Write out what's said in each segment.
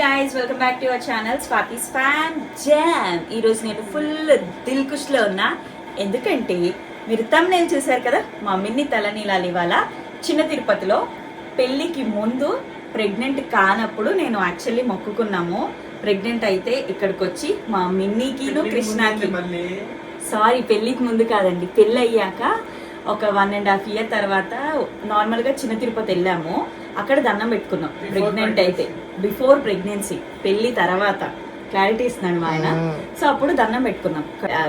Guys welcome back to our channel Swati's fan jam ఈరోజు నేను full Dil కుష్లో ఉన్నా. ఎందుకంటే మీరు తమ్నేల్ చూశారు కదా మా మిన్ని తలనీలాలు ఇవాళ చిన్న తిరుపతిలో పెళ్ళికి ముందు ప్రెగ్నెంట్ కానప్పుడు నేను యాక్చువల్లీ మొక్కుకున్నాము. ప్రెగ్నెంట్ అయితే ఇక్కడికి వచ్చి మా మిన్నీకిను కృష్ణాకి. సారీ పెళ్ళికి ముందు కాదండి పెళ్ళి అయ్యాక ఒక వన్ అండ్ హాఫ్ ఇయర్ తర్వాత నార్మల్గా చిన్న తిరుపతి వెళ్ళాము. అక్కడ దండం పెట్టుకున్నాం. ప్రెగ్నెంట్ అయితే. బిఫోర్ ప్రెగ్నెన్సీ పెళ్ళి తర్వాత. క్లారిటీ ఇస్తున్నాడు మా ఆయన. సో అప్పుడు దండం పెట్టుకున్నాం.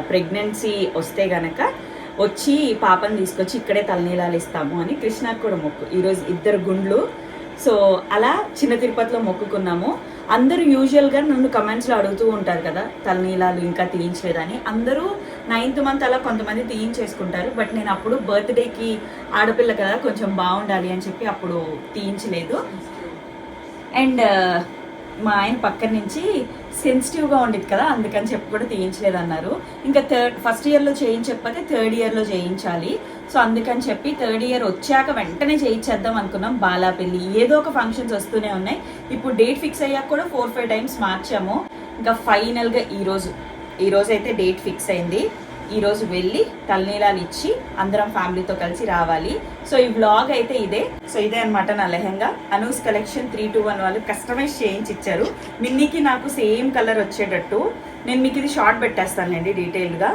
ప్రెగ్నెన్సీ వస్తే గనక వచ్చి పాపని తీసుకొచ్చి ఇక్కడే తలనీలాలు ఇస్తాము అని కృష్ణకు కూడా మొక్కు. ఈరోజు ఇద్దరు గుండ్లు. సో అలా చిన్న తిరుపతిలో మొక్కుకున్నాము. అందరూ యూజువల్గా నన్ను కమెంట్స్లో అడుగుతూ ఉంటారు కదా తలనీలాలు ఇంకా తీయించలేదని. అందరూ నైన్త్ మంత్ అలా కొంతమంది తీయించేసుకుంటారు. బట్ నేను అప్పుడు బర్త్డేకి ఆడపిల్ల కదా కొంచెం బాగుండాలి అని చెప్పి అప్పుడు తీయించలేదు. అండ్ మా ఆయన పక్కన నుంచి సెన్సిటివ్గా ఉండేది కదా అందుకని చెప్పి కూడా తీయించలేదు అన్నారు ఇంకా థర్డ్ ఫస్ట్ ఇయర్లో చేయించకపోతే థర్డ్ ఇయర్లో చేయించాలి. సో అందుకని చెప్పి థర్డ్ ఇయర్ వచ్చాక వెంటనే చేయించేద్దాం అనుకున్నాం బాలా పెళ్ళి ఏదో ఒక ఫంక్షన్స్ వస్తూనే ఉన్నాయి. ఇప్పుడు డేట్ ఫిక్స్ అయ్యాక కూడా ఫోర్ ఫైవ్ టైమ్స్ మార్చాము. ఇంకా ఫైనల్గా ఈరోజు ఈరోజు అయితే డేట్ ఫిక్స్ అయింది. ఈరోజు వెళ్ళి తలనీలాలు ఇచ్చి అందరం ఫ్యామిలీతో కలిసి రావాలి. సో ఈ బ్లాగ్ అయితే ఇదే. సో ఇదే అన్నమాట నా lehenga. Anu's collection three two one వాళ్ళు కస్టమైజ్ చేయించి ఇచ్చారు. మిన్నీకి నాకు సేమ్ కలర్ వచ్చేటట్టు. నేను మీకు ఇది షార్ట్ పెట్టేస్తానులేండి డీటెయిల్గా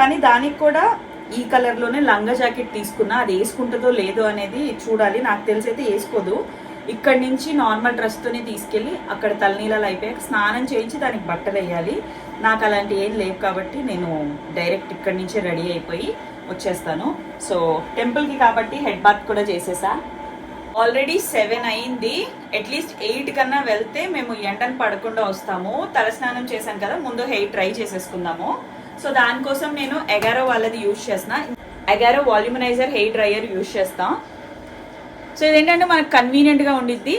కానీ దానికి కూడా ఈ కలర్లోనే లంగా జాకెట్ తీసుకున్నా. అది వేసుకుంటుందో లేదో అనేది చూడాలి. నాకు తెలిసి అయితే వేసుకోదు. ఇక్కడి నుంచి నార్మల్ డ్రెస్తోనే తీసుకెళ్ళి అక్కడ తలనీలాలు అయిపోయాక స్నానం చేయించి దానికి బట్టలు వేయాలి. నాకు అలాంటి ఏం లేవు కాబట్టి నేను డైరెక్ట్ ఇక్కడి నుంచే రెడీ అయిపోయి వచ్చేస్తాను. సో టెంపుల్కి కాబట్టి హెడ్ బాత్ కూడా చేసేసా. ఆల్రెడీ సెవెన్ అయింది. అట్లీస్ట్ ఎయిట్ కన్నా వెళ్తే మేము ఎండను పడకుండా వస్తాము. తలస్నానం చేశాను కదా ముందు హెయిర్ ట్రై చేసేసుకుందాము. సో దానికోసం నేను ఎగారో వాళ్ళది యూజ్ చేస్తున్నా. Agaro volumizer hair dryer use చేస్తాం. సో ఇదేంటంటే మనకు కన్వీనియంట్గా ఉండిద్ది.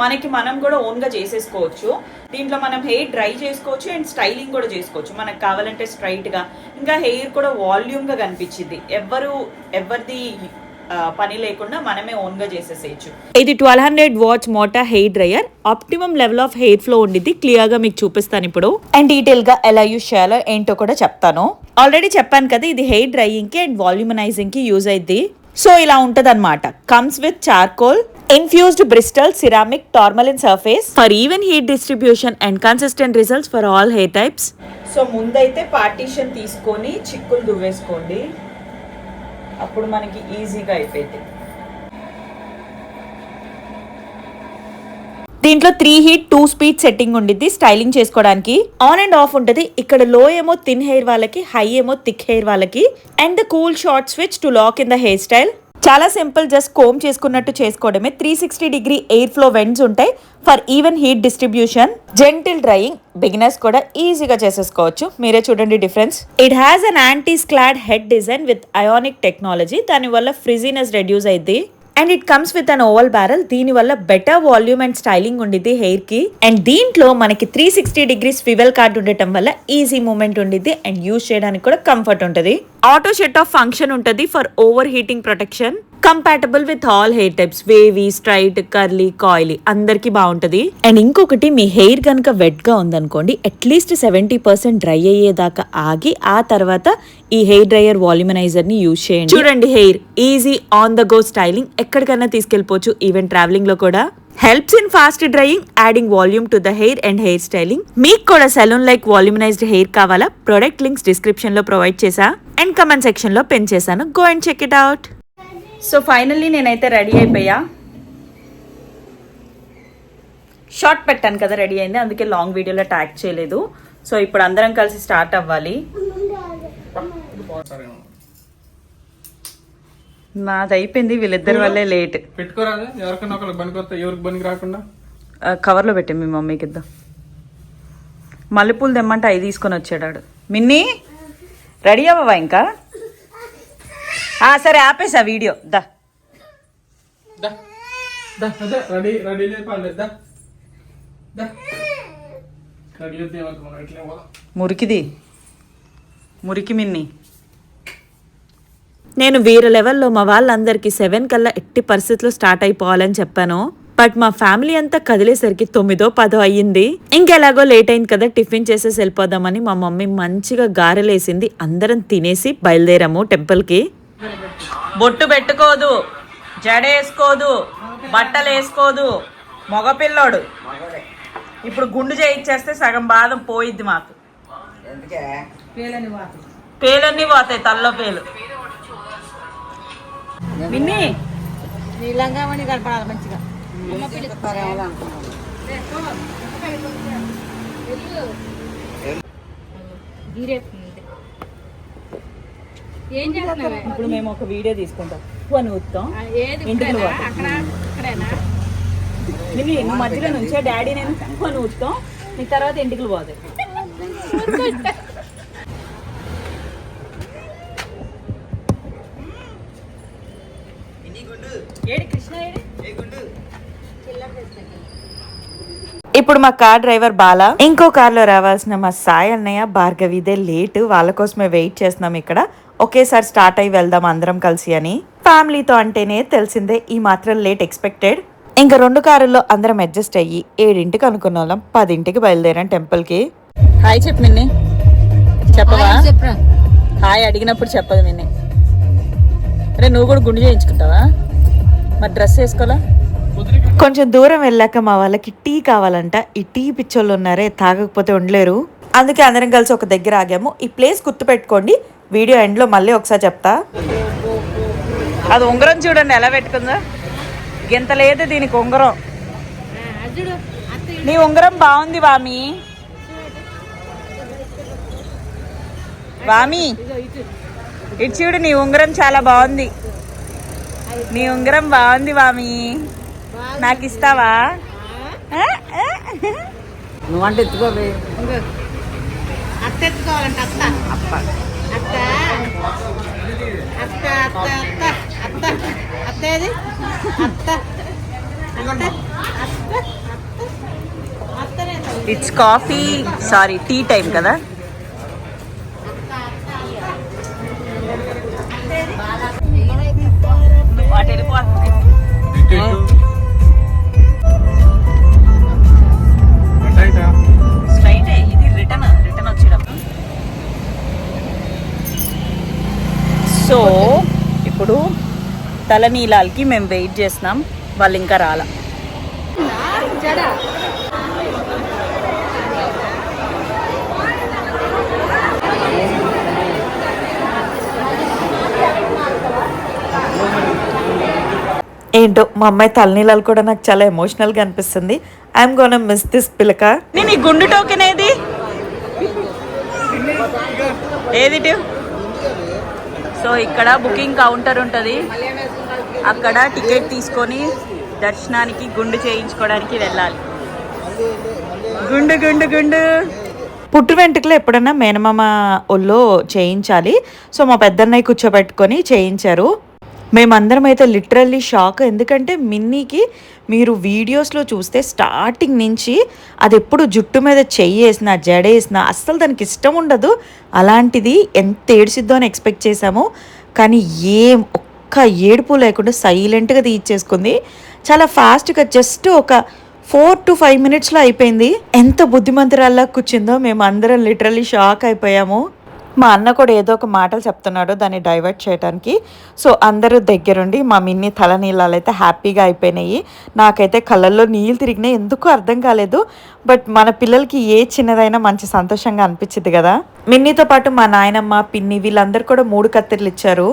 మనకి మనం కూడా ఓన్గా చేసేసుకోవచ్చు. దీంట్లో మనం హెయిర్ డ్రై చేసుకోవచ్చు అండ్ స్టైలింగ్ కూడా చేసుకోవచ్చు. మనకు కావాలంటే స్ట్రైట్గా ఇంకా హెయిర్ కూడా వాల్యూమ్గా కనిపించింది. ఎవరు ఎవరిది పని లేకుండా మనమే ఓన్గా చేసేసేయచ్చు. ఇది twelve hundred watt motor hair dryer optimum level of hair flow ఉండిద్ది. క్లియర్గా మీకు చూపిస్తాను ఇప్పుడు. అండ్ డీటెయిల్గా ఎలా యూస్ చేయాలో ఏంటో కూడా చెప్తాను. ఆల్రెడీ చెప్పాను కదా ఇది హెయిర్ డ్రైయింగ్కి అండ్ వాల్యూమనైజింగ్కి యూజ్ అయింది సో ఇలా ఉంటది అనమాట comes with charcoal infused bristle ceramic tourmaline surface for even heat distribution and consistent results for all hair types so ముందైతే పార్టీషన్ తీసుకొని చిక్కులు దువ్వేసుకోండి. అప్పుడు మనకి ఈజీగా అయిపోయింది. దీంట్లో three heat two speed setting ఉండిద్ది స్టైలింగ్ చేసుకోవడానికి. ఆన్ అండ్ ఆఫ్ ఉంటుంది. ఇక్కడ లో ఏమో థిన్ హెయిర్ వాళ్ళకి హై ఏమో థిక్ హెయిర్ వాళ్ళకి. And the cool short switch to lock in the hair style చాలా సింపుల్ జస్ట్ కోమ్ చేసుకున్నట్టు చేసుకోవడమే. Three sixty degree air flow vents ఉంటాయి. For even heat distribution gentle drying beginners కూడా ఈజీగా చేసేసుకోవచ్చు. మీరే చూడండి difference. It has an anti scald head design with ionic technology దానివల్ల ఫ్రిజీనెస్ రెడ్యూస్ అయింది and it comes with an oval barrel దీని వల్ల బెటర్ వాల్యూమ్ అండ్ స్టైలింగ్ ఉండిద్ది హెయిర్కి. అండ్ దీంట్లో మనకి three sixty degrees swivel cord ఉండటం వల్ల ఈజీ మూమెంట్ ఉండిద్ది అండ్ యూజ్ చేయడానికి కూడా కంఫర్ట్ ఉంటుంది. ఆటో షెట్ ఆఫ్ ఫంక్షన్ ఉంటుంది for overheating protection compatible with all hair types wavy straight curly coily అందరికీ బాగుంటుంది. అండ్ ఇంకొకటి మీ హెయిర్ కనుక వెట్గా ఉందనుకోండి అట్లీస్ట్ సెవెంటీ పర్సెంట్ డ్రై అయ్యేదాకా ఆగి ఆ తర్వాత ఈ హెయిర్ డ్రైయర్ వాల్యూమనైజర్ని యూజ్ చేయండి. చూడండి hair easy on the go styling ఎక్కడికైనా తీసుకెళ్ళిపోవచ్చు ఈవెన్ ట్రావెలింగ్లో కూడా. Helps in fast drying adding volume to the hair and hair styling మీకు కూడా సెలూన్ లైక్ వాల్యూమనైజ్డ్ హెయిర్ కావాలా? ప్రొడక్ట్ లింక్స్ డిస్క్రిప్షన్లో ప్రొవైడ్ చేసా అండ్ కమెంట్ సెక్షన్లో పెన్ చేశాను. Go and check it out so finally నేనైతే రెడీ అయిపోయా. షార్ట్ పెట్టాను కదా రెడీ అయింది. అందుకే లాంగ్ వీడియోలో ట్యాగ్ చేయలేదు. సో ఇప్పుడు అందరం కలిసి స్టార్ట్ అవ్వాలి. నాది అయిపోయింది వీళ్ళిద్దరి వల్లే లేట్ పెట్టుకోరాదు. ఎవరికైనా ఒకరికి పనికి వస్తే ఎవరికి పనికి రాకుండా? కవర్లో పెట్టి మీ మమ్మీకి ఇద్దాం మల్లెపూలు తెమ్మంటే అవి తీసుకొని వచ్చాడు మిన్నీ రెడీ అవ్వవా ఇంకా? సరే ఆపేసా వీడియో. దా. రెడీ రెడీ మురికిది. మురికి మిన్ని. నేను వేరే లెవెల్లో మా వాళ్ళందరికీ సెవెన్ కల్లా ఎట్టి పరిస్థితుల్లో స్టార్ట్ అయిపోవాలని చెప్పాను. బట్ మా ఫ్యామిలీ అంతా కదిలేసరికి తొమ్మిదో పదో అయ్యింది. ఇంకెలాగో లేట్ అయింది కదా టిఫిన్ చేసేసి వెళ్ళిపోదామని మా మమ్మీ మంచిగా గారెలేసింది. అందరం తినేసి బయలుదేరాము టెంపుల్కి బొట్టు పెట్టుకోదు జడేసుకోదు బట్టలు వేసుకోదు మగపిల్లోడు ఇప్పుడు గుండు చేయించేస్తే సగం బాధ పోయిద్ది మాకు. పేలన్నీ పోతాయి తల్లో పేలు. విన్ని మంచిగా. ఏం చేస్తున్నావే? ఇప్పుడు మేము ఒక వీడియో తీసుకుంటాం. ఊపుతాం ఏది ఇంటికి? పోతాం. అక్కడ నువ్వు మధ్యలో నుంచే డాడీ నేను నువ్వు ఊపుతాం నీ తర్వాత ఇంటికి పోతాయి ఏడి కృష్ణ ఏడి? ఇప్పుడు మా కార్ డ్రైవర్ బాల ఇంకో కార్లో రావాల్సిన మా సాయి అన్నయ్య భార్గవిదే లేట్. వాళ్ళ కోసమే వెయిట్ చేస్తున్నాం ఇక్కడ. ఒకేసారి స్టార్ట్ అయ్యి వెళ్దాం అందరం కలిసి అని. ఫ్యామిలీతో అంటేనే తెలిసిందే ఈ మాత్రం లేట్ ఎక్స్పెక్టెడ్. ఇంకా రెండు కారుల్లో అందరం అడ్జస్ట్ అయ్యి ఏడింటికి అనుకున్న వాళ్ళం పదింటికి బయలుదేరాం టెంపుల్కి హాయ్ చెప్పు మిన్ని. చెప్పవా? హాయ్ అడిగినప్పుడు చెప్పదు మిన్ని. అరే నువ్వు కూడా గుండు చేయించుకుంటావా? మరి డ్రెస్ వేసుకోవాలా? కొంచెం దూరం వెళ్ళాక మా వాళ్ళకి టీ కావాలంట. ఈ టీ పిచ్చోళ్ళు ఉన్నారే తాగకపోతే ఉండలేరు. అందుకే అందరం కలిసి ఒక దగ్గర ఆగాము. ఈ ప్లేస్ గుర్తుపెట్టుకోండి వీడియో ఎండ్లో మళ్ళీ ఒకసారి చెప్తా. అది ఉంగరం చూడండి ఎలా పెట్టుకుందా. గింత లేదు దీనికి ఉంగరం. నీ ఉంగరం బాగుంది వామి. వామి ఇటు చూడు నీ ఉంగరం చాలా బాగుంది. నీ ఉంగరం బాగుంది వామి. నాకు ఇస్తావా? నువ్వంటే ఎత్తుకోవే. అత్త ఎత్తుకోవాలంట అత్త. అప్ప. అత్త. అత్త అత్త అత్త. అత్త. అత్త ఏది? అత్త. అత్త. It's coffee sorry tea time కదా? వాటి వెళ్ళిపోతుంది సో ఇప్పుడు తలనీలాలకి మేము వెయిట్ చేస్తున్నాం. వాళ్ళు ఇంకా రాలా. ఏంటో మా అమ్మాయి తలనీలాలు కూడా నాకు చాలా ఎమోషనల్గా అనిపిస్తుంది. ఐఎమ్ గోన్ మిస్ దిస్ పిలక. నేను ఈ గుండు టోకెన్ ఏది? ఏది? సో ఇక్కడ బుకింగ్ కౌంటర్ ఉంటుంది. అక్కడ టికెట్ తీసుకొని దర్శనానికి గుండు చేయించుకోవడానికి వెళ్ళాలి. గుండు గుండు గుండు. పుట్టు వెంట్రుకలు ఎప్పుడన్నా మేనమామ ఒళ్ళో చేయించాలి. సో మా పెద్దన్నయ్య కూర్చోబెట్టుకొని చేయించారు. మేమందరం అయితే లిటరల్లీ షాక్ ఎందుకంటే మిన్నీకి మీరు వీడియోస్లో చూస్తే స్టార్టింగ్ నుంచి అది ఎప్పుడు జుట్టు మీద చెయ్యి వేసినా జడేసినా అస్సలు దానికి ఇష్టం ఉండదు. అలాంటిది ఎంత ఏడ్చిద్దో అని ఎక్స్పెక్ట్ చేశాము. కానీ ఏం ఒక్క ఏడుపు లేకుండా సైలెంట్గా తీయించేసుకుంది చాలా ఫాస్ట్గా జస్ట్ ఒక ఫోర్ టు ఫైవ్ మినిట్స్లో అయిపోయింది. ఎంత బుద్ధిమంతురాల్లా కూర్చుందో మేము అందరం లిటరల్లీ షాక్ అయిపోయాము. మా అన్న కూడా ఏదో ఒక మాటలు చెప్తున్నాడు దాన్ని డైవర్ట్ చేయడానికి సో అందరూ దగ్గరుండి మా మిన్ని తల నీళ్ళాలు అయితే హ్యాపీగా అయిపోయినాయి. నాకైతే కళ్ళల్లో నీళ్ళు తిరిగినాయి. ఎందుకు అర్థం కాలేదు. బట్ మన పిల్లలకి ఏ చిన్నదైనా మంచి సంతోషంగా అనిపించింది కదా. మిన్నీతో పాటు మా నాయనమ్మ పిన్ని వీళ్ళందరూ కూడా మూడు కత్తెరలు ఇచ్చారు.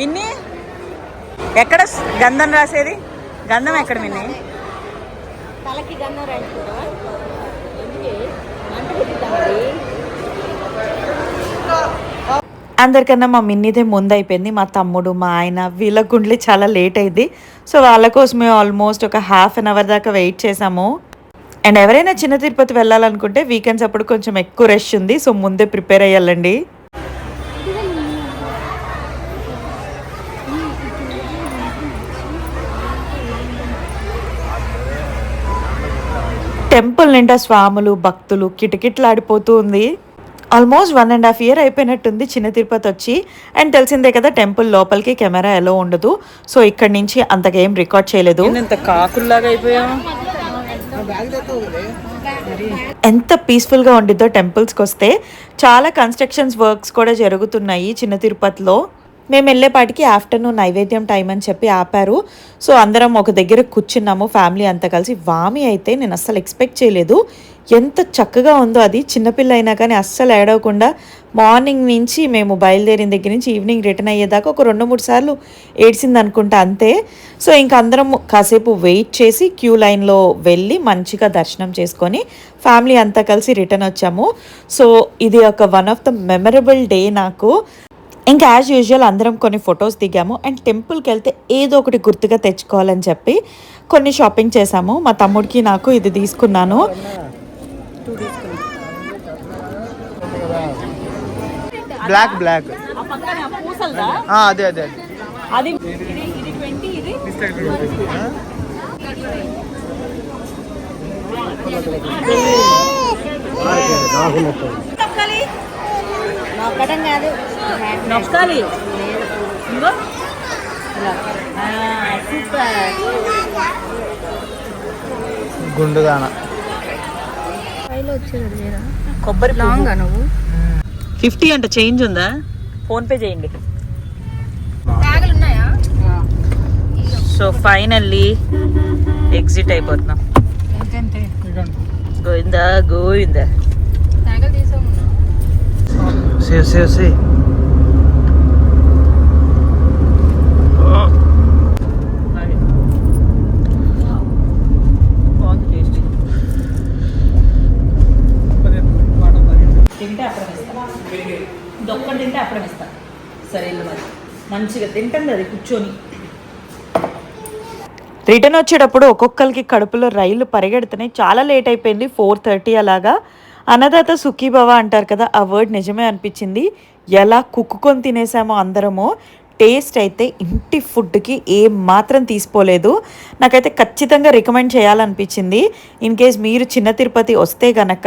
మిన్ని ఎక్కడ గంధం రాసేది? గంధం ఎక్కడ మిన్ని? తలకి రాయించుకుంటావా? ఎందుకే? అందరికన్నా మా మిన్నీదే ముందు అయిపోయింది మా తమ్ముడు మా ఆయన వీళ్ళ గుండ్లే చాలా లేట్ అయింది. సో వాళ్ళ కోసమే ఆల్మోస్ట్ ఒక హాఫ్ అన్ అవర్ దాకా వెయిట్ చేసాము అండ్ ఎవరైనా చిన్న తిరుపతి వెళ్ళాలనుకుంటే వీకెండ్స్ అప్పుడు కొంచెం ఎక్కువ రష్ ఉంది. సో ముందే ప్రిపేర్ అయ్యాలండి. టెంపుల్ నిండా స్వాములు భక్తులు కిటకిట్లాడిపోతూ ఉంది. Almost one and half year అయిపోయినట్టుంది చిన్న తిరుపతి వచ్చి. అండ్ తెలిసిందే కదా టెంపుల్ లోపలికి కెమెరా ఎలా ఉండదు. సో ఇక్కడ నుంచి అంతగా ఏం రికార్డ్ చేయలేదు. ఇంత కాకుల్లాగా అయిపోయాం ఎంత పీస్ఫుల్గా ఉండిద్దో టెంపుల్స్కి వస్తే. చాలా కన్స్ట్రక్షన్స్ వర్క్స్ కూడా జరుగుతున్నాయి చిన్న తిరుపతిలో. మేము వెళ్ళేపాటికి ఆఫ్టర్నూన్ నైవేద్యం టైం అని చెప్పి ఆపారు. సో అందరం ఒక దగ్గర కూర్చున్నాము ఫ్యామిలీ అంతా కలిసి. వామి అయితే నేను అస్సలు ఎక్స్పెక్ట్ చేయలేదు. ఎంత చక్కగా ఉందో అది. చిన్నపిల్ల అయినా కానీ అస్సలు ఏడవకుండా మార్నింగ్ నుంచి మేము బయలుదేరిన దగ్గర నుంచి ఈవినింగ్ రిటర్న్ అయ్యేదాకా ఒక రెండు మూడు సార్లు ఏడ్చింది అనుకుంటా అంతే. సో ఇంక అందరం కాసేపు వెయిట్ చేసి క్యూ లైన్లో వెళ్ళి మంచిగా దర్శనం చేసుకొని ఫ్యామిలీ అంతా కలిసి రిటర్న్ వచ్చాము. సో ఇది ఒక one of the memorable day నాకు. ఇంకా యాజ్ యూజువల్ అందరం కొన్ని ఫొటోస్ దిగాము. అండ్ టెంపుల్కి వెళ్తే ఏదో ఒకటి గుర్తుగా తెచ్చుకోవాలని చెప్పి కొన్ని షాపింగ్ చేసాము. మా తమ్ముడికి నాకు ఇది తీసుకున్నాను. Black black. ఆ పక్కన పూసలదా? అదే అదే అదే. అది ఇది ఇది ట్వంటీ ఇది నొక్కాలి. నొక్కడం కాదు. నొక్కాలి. కొబ్బరి లాంగ్ నువ్వు? ఫిఫ్టీ అంట చేంజ్ ఉందా? ఫోన్ పే చేయండి. ట్యాగులు ఉన్నాయా? సో ఫైనల్లీ ఎగ్జిట్ అయిపోతున్నాం. గోవిందా గోవిందా. ట్యాగులు తీసామన్నా సే సే సే బాగుంది టేస్ట్ తింటే అప్పుడు ఇస్తా దొక్కటి తింటే అప్పుడు ఇస్తా సరే మరి. మంచిగా తింటుంది అది కూర్చొని. రిటర్న్ వచ్చేటప్పుడు ఒక్కొక్కరికి కడుపులో రైళ్ళు పరిగెడుతున్నాయి. చాలా లేట్ అయిపోయింది ఫోర్ థర్టీ అలాగా. అన్నదాత సుఖీభవ అంటారు కదా ఆ వర్డ్ నిజమే అనిపించింది. ఎలా కుక్కుకొని తినేసామో అందరము. టేస్ట్ అయితే ఇంటి ఫుడ్కి ఏ మాత్రం తీసుకోలేదు. నాకైతే ఖచ్చితంగా రికమెండ్ చేయాలనిపించింది. ఇన్ కేస్ మీరు చిన్న తిరుపతి వస్తే గనక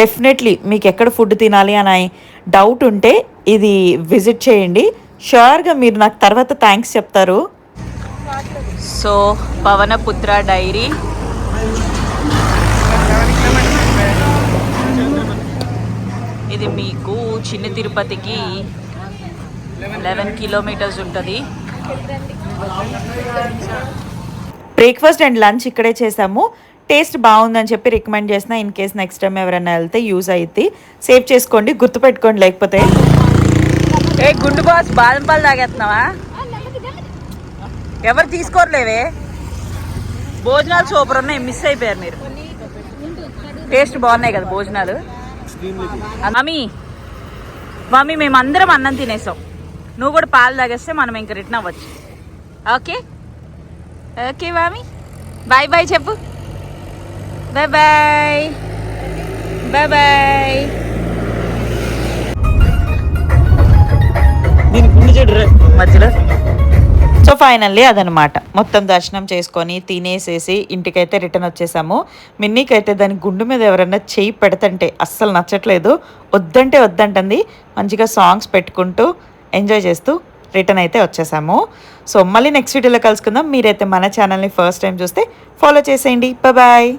డెఫినెట్లీ మీకు ఎక్కడ ఫుడ్ తినాలి అని డౌట్ ఉంటే ఇది విజిట్ చేయండి. షూర్గా మీరు నాకు తర్వాత థ్యాంక్స్ చెప్తారు. So Pavanaputra dairy. ఇది మీకు చిన్న తిరుపతికి లెవెన్ కిలోమీటర్స్ ఉంటుంది. బ్రేక్ఫాస్ట్ అండ్ లంచ్ ఇక్కడే చేసాము. టేస్ట్ బాగుందని చెప్పి రికమెండ్ చేసిన. ఇన్ కేస్ నెక్స్ట్ టైం ఎవరైనా వెళ్తే యూజ్ అయ్యింది సేవ్ చేసుకోండి గుర్తుపెట్టుకోండి లేకపోతే ఏ గుండు బాస్ బాదం పాలు తాగేస్తున్నావా? ఎవరు తీసుకోరలేవే? భోజనాలు సూపర్ ఉన్నాయి మిస్ అయిపోయారు మీరు. టేస్ట్ బాగున్నాయి కదా భోజనాలు. మమ్మీ మమ్మీ మేము అందరం అన్నం తినేసాం. నువ్వు కూడా పాలు తాగేస్తే మనం ఇంక రిటర్న్ అవ్వచ్చు. Okay? Okay mummy bye bye చెప్పు. Bye bye. Bye bye. మధ్యలో. సో ఫైనల్లీ అదనమాట మొత్తం దర్శనం చేసుకొని తినేసేసి ఇంటికైతే రిటర్న్ వచ్చేసాము. మిన్నీకైతే దాని గుండు మీద ఎవరైనా చేయి పెడతంటే అస్సలు నచ్చట్లేదు. వద్దంటే వద్దంటుంది. మంచిగా సాంగ్స్ పెట్టుకుంటూ ఎంజాయ్ చేస్తూ రిటర్న్ అయితే వచ్చేసాము. సో మళ్ళీ నెక్స్ట్ వీడియోలో కలుసుకుందాం. మీరైతే మన ఛానల్ని ఫస్ట్ టైం చూస్తే ఫాలో చేసేయండి. బాయ్